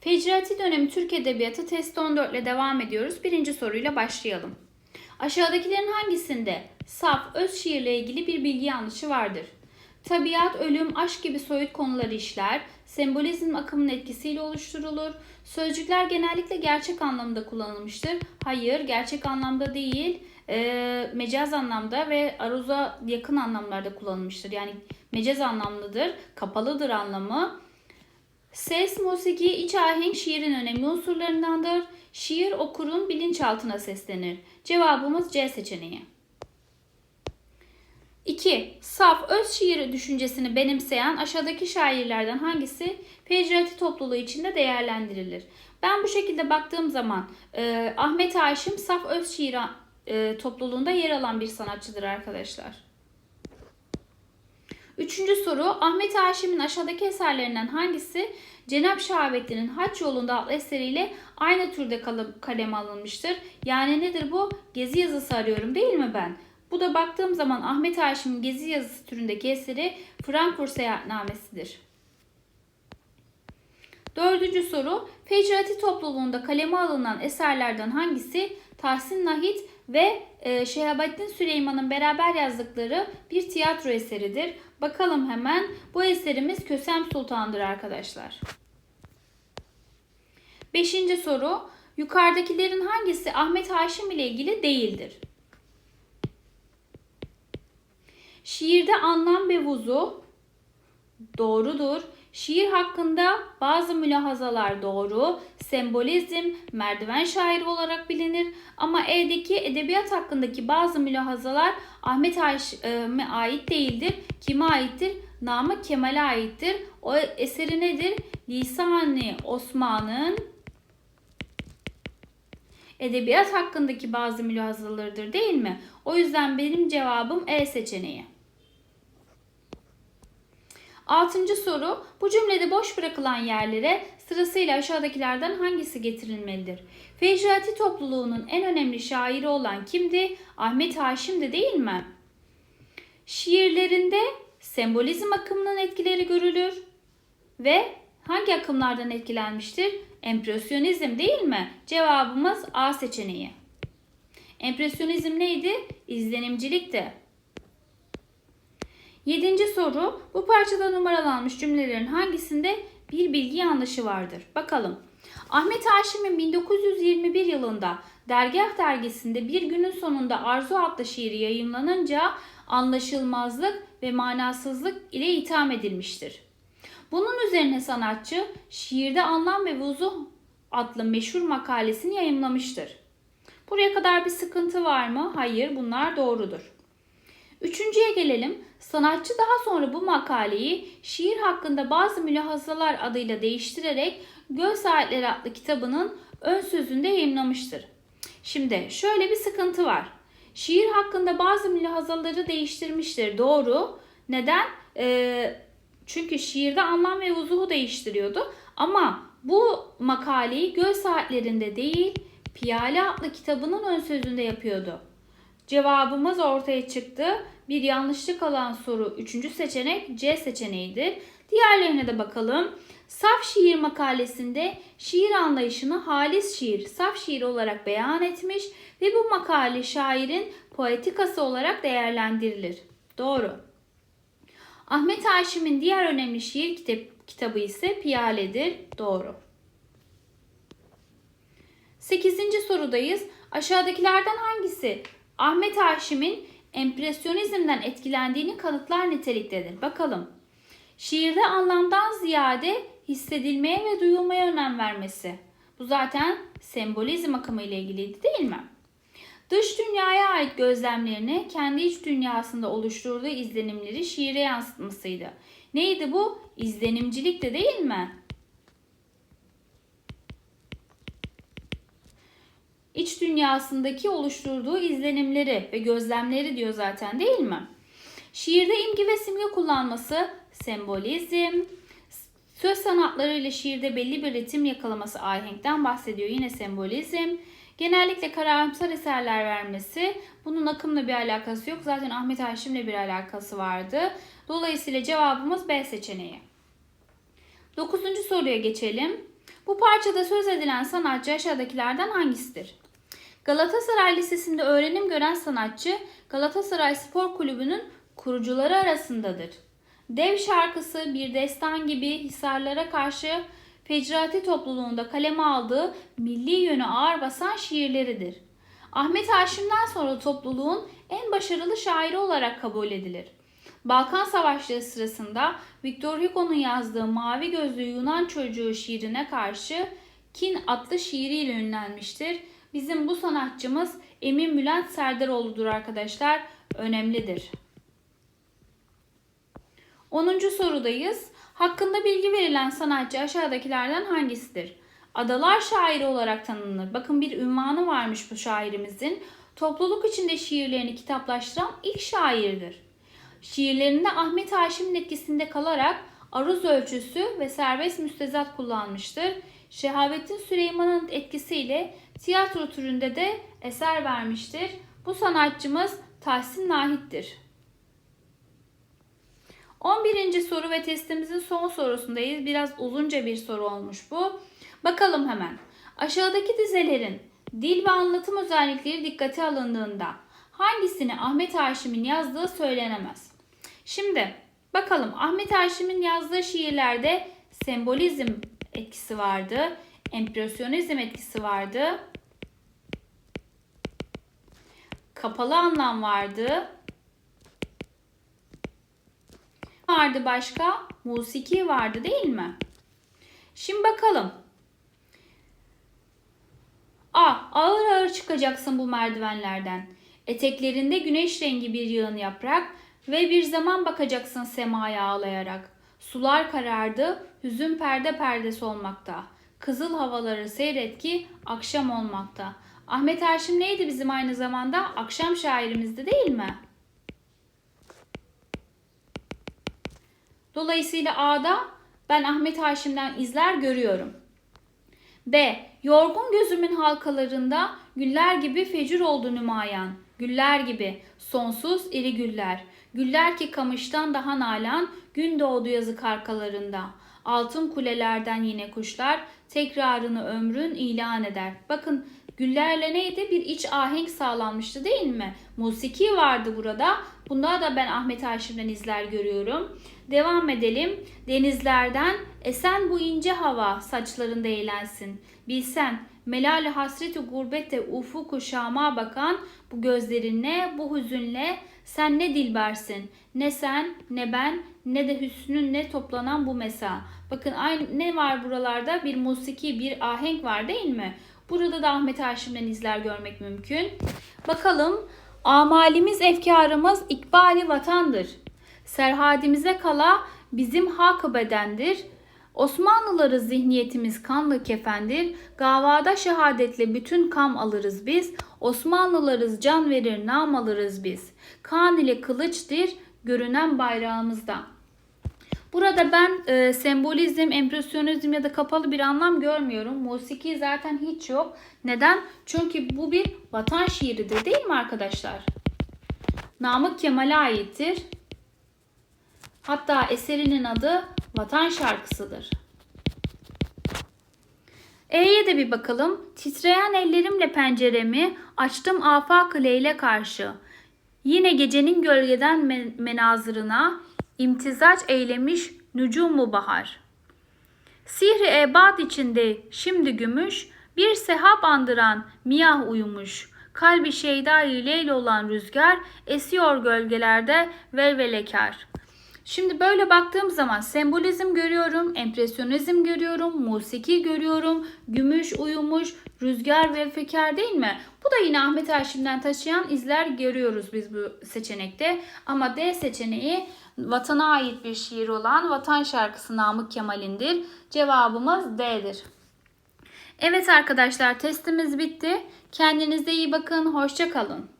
Fecrati dönemi Türk Edebiyatı test 14 ile devam ediyoruz. Birinci soruyla başlayalım. Aşağıdakilerin hangisinde saf, öz şiirle ilgili bir bilgi yanlışı vardır? Tabiat, ölüm, aşk gibi soyut konuları işler, sembolizm akımının etkisiyle oluşturulur. Sözcükler genellikle gerçek anlamda kullanılmıştır. Hayır, gerçek anlamda değil, e, mecaz anlamda ve aruza yakın anlamlarda kullanılmıştır. Yani mecaz anlamlıdır, kapalıdır anlamı. Ses, musiki, iç ahenk şiirin önemli unsurlarındandır. Şiir okurun bilinçaltına seslenir. Cevabımız C seçeneği. 2. Saf, öz şiir düşüncesini benimseyen aşağıdaki şairlerden hangisi Fecrati topluluğu içinde değerlendirilir? Ben bu şekilde baktığım zaman e, Ahmet Haşim saf öz şiir e, topluluğunda yer alan bir sanatçıdır arkadaşlar. Üçüncü soru Ahmet Haşim'in aşağıdaki eserlerinden hangisi Cenab-ı Şahabettin'in Haç Yolunda adlı eseriyle aynı türde kaleme alınmıştır? Yani nedir bu? Gezi yazısı arıyorum değil mi ben? Bu da baktığım zaman Ahmet Haşim'in Gezi yazısı türündeki eseri Frankfurt Seyahatnamesidir. Dördüncü soru Fecrati topluluğunda kaleme alınan eserlerden hangisi Tahsin Nahit ve e, Şehabattin Süleyman'ın beraber yazdıkları bir tiyatro eseridir. Bakalım hemen bu eserimiz Kösem Sultan'dır arkadaşlar. Beşinci soru yukarıdakilerin hangisi Ahmet Haşim ile ilgili değildir? Şiirde anlam ve vuzu doğrudur. Şiir hakkında bazı mülahazalar doğru. Sembolizm merdiven şairi olarak bilinir. Ama E'deki edebiyat hakkındaki bazı mülahazalar Ahmet Haşim'e ait değildir. Kime aittir? Namık Kemal'e aittir. O eseri nedir? Lisani Osman'ın edebiyat hakkındaki bazı mülahazalarıdır değil mi? O yüzden benim cevabım E seçeneği. Altıncı soru. Bu cümlede boş bırakılan yerlere sırasıyla aşağıdakilerden hangisi getirilmelidir? Fecrati topluluğunun en önemli şairi olan kimdi? Ahmet Haşim'di değil mi? Şiirlerinde sembolizm akımının etkileri görülür ve hangi akımlardan etkilenmiştir? Empresyonizm değil mi? Cevabımız A seçeneği. Empresyonizm neydi? İzlenimcilikti. Yedinci soru. Bu parçada numaralanmış cümlelerin hangisinde bir bilgi yanlışı vardır? Bakalım. Ahmet Haşim'in 1921 yılında Dergah dergisinde bir günün sonunda Arzu adlı şiiri yayımlanınca anlaşılmazlık ve manasızlık ile itham edilmiştir. Bunun üzerine sanatçı şiirde anlam ve vuzu adlı meşhur makalesini yayımlamıştır. Buraya kadar bir sıkıntı var mı? Hayır, bunlar doğrudur. Üçüncüye gelelim. Sanatçı daha sonra bu makaleyi şiir hakkında bazı mülahazalar adıyla değiştirerek Göl Saatleri adlı kitabının ön sözünde yayınlamıştır. Şimdi şöyle bir sıkıntı var. Şiir hakkında bazı mülahazaları değiştirmiştir. Doğru. Neden? Ee, çünkü şiirde anlam ve vuzuhu değiştiriyordu. Ama bu makaleyi Göl Saatlerinde değil, Piyale adlı kitabının ön sözünde yapıyordu. Cevabımız ortaya çıktı. Bir yanlışlık alan soru 3. seçenek C seçeneğiydi. Diğerlerine de bakalım. Saf şiir makalesinde şiir anlayışını halis şiir, saf şiir olarak beyan etmiş ve bu makale şairin poetikası olarak değerlendirilir. Doğru. Ahmet Haşim'in diğer önemli şiir kitap, kitabı ise Piyale'dir. Doğru. 8. sorudayız. Aşağıdakilerden hangisi Ahmet Haşim'in empresyonizmden etkilendiğini kanıtlar niteliktedir. Bakalım. Şiirde anlamdan ziyade hissedilmeye ve duyulmaya önem vermesi. Bu zaten sembolizm akımı ile ilgiliydi değil mi? Dış dünyaya ait gözlemlerini kendi iç dünyasında oluşturduğu izlenimleri şiire yansıtmasıydı. Neydi bu? İzlenimcilik de değil mi? İç dünyasındaki oluşturduğu izlenimleri ve gözlemleri diyor zaten değil mi? Şiirde imgi ve simge kullanması, sembolizm, söz sanatları ile şiirde belli bir ritim yakalaması ahenkten bahsediyor. Yine sembolizm, genellikle karamsar eserler vermesi, bunun akımla bir alakası yok. Zaten Ahmet Haşim'le bir alakası vardı. Dolayısıyla cevabımız B seçeneği. Dokuzuncu soruya geçelim. Bu parçada söz edilen sanatçı aşağıdakilerden hangisidir? Galatasaray Lisesi'nde öğrenim gören sanatçı Galatasaray Spor Kulübü'nün kurucuları arasındadır. Dev şarkısı bir destan gibi Hisarlara karşı Fecrati topluluğunda kaleme aldığı milli yönü ağır basan şiirleridir. Ahmet Haşim'den sonra topluluğun en başarılı şairi olarak kabul edilir. Balkan Savaşları sırasında Victor Hugo'nun yazdığı Mavi Gözlü Yunan Çocuğu şiirine karşı Kin adlı şiiriyle ünlenmiştir. Bizim bu sanatçımız Emin Bülent Serdaroğlu'dur arkadaşlar. Önemlidir. 10. sorudayız. Hakkında bilgi verilen sanatçı aşağıdakilerden hangisidir? Adalar şairi olarak tanınır. Bakın bir ünvanı varmış bu şairimizin. Topluluk içinde şiirlerini kitaplaştıran ilk şairdir. Şiirlerinde Ahmet Haşim'in etkisinde kalarak aruz ölçüsü ve serbest müstezat kullanmıştır. Şehabettin Süleyman'ın etkisiyle tiyatro türünde de eser vermiştir. Bu sanatçımız Tahsin Nahit'tir. 11. soru ve testimizin son sorusundayız. Biraz uzunca bir soru olmuş bu. Bakalım hemen. Aşağıdaki dizelerin dil ve anlatım özellikleri dikkate alındığında hangisini Ahmet Haşim'in yazdığı söylenemez. Şimdi bakalım Ahmet Haşim'in yazdığı şiirlerde sembolizm etkisi vardı, empresyonizm etkisi vardı, kapalı anlam vardı, vardı başka? Musiki vardı değil mi? Şimdi bakalım. A. Ağır ağır çıkacaksın bu merdivenlerden. Eteklerinde güneş rengi bir yığın yaprak ve bir zaman bakacaksın semaya ağlayarak. Sular karardı, hüzün perde perdesi olmakta. Kızıl havaları seyret ki akşam olmakta. Ahmet Haşim neydi bizim aynı zamanda? Akşam şairimizdi değil mi? Dolayısıyla A'da ben Ahmet Haşim'den izler görüyorum. B. Yorgun gözümün halkalarında güller gibi fecur oldu nümayan. Güller gibi sonsuz iri güller. Güller ki kamıştan daha nalan gün doğdu yazık arkalarında. Altın kulelerden yine kuşlar tekrarını ömrün ilan eder. Bakın güllerle neydi? Bir iç ahenk sağlanmıştı değil mi? Musiki vardı burada. Bunda da ben Ahmet Haşim'den izler görüyorum. Devam edelim. Denizlerden esen bu ince hava saçlarında eğlensin. Bilsen melali hasreti gurbette ufuku şama bakan bu gözlerinle bu hüzünle sen ne dilbersin ne sen ne ben ne de hüsnünle toplanan bu mesa. Bakın aynı ne var buralarda bir musiki bir ahenk var değil mi? Burada da Ahmet Haşim'den izler görmek mümkün. Bakalım amalimiz efkarımız ikbali vatandır. Serhadimize kala bizim hak bedendir. Osmanlıları zihniyetimiz kanlı kefendir. Gavada şehadetle bütün kam alırız biz. Osmanlılarız can verir nam alırız biz. Kan ile kılıçdır görünen bayrağımızda. Burada ben e, sembolizm, empresyonizm ya da kapalı bir anlam görmüyorum. Musiki zaten hiç yok. Neden? Çünkü bu bir vatan şiiridir değil mi arkadaşlar? Namık Kemal'e aittir. Hatta eserinin adı Vatan Şarkısıdır. E'ye de bir bakalım. Titreyen ellerimle penceremi açtım afak leyle karşı. Yine gecenin gölgeden men- menazırına imtizac eylemiş nücumu bahar. Sihri ebad içinde şimdi gümüş, bir sehap andıran miyah uyumuş. Kalbi şeyda-i leyl olan rüzgar esiyor gölgelerde velvelekar. Şimdi böyle baktığım zaman sembolizm görüyorum, empresyonizm görüyorum, musiki görüyorum, gümüş uyumuş, rüzgar ve fekar değil mi? Bu da yine Ahmet Haşim'den taşıyan izler görüyoruz biz bu seçenekte. Ama D seçeneği vatana ait bir şiir olan Vatan Şarkısı Namık Kemal'indir. Cevabımız D'dir. Evet arkadaşlar testimiz bitti. Kendinize iyi bakın. Hoşça kalın.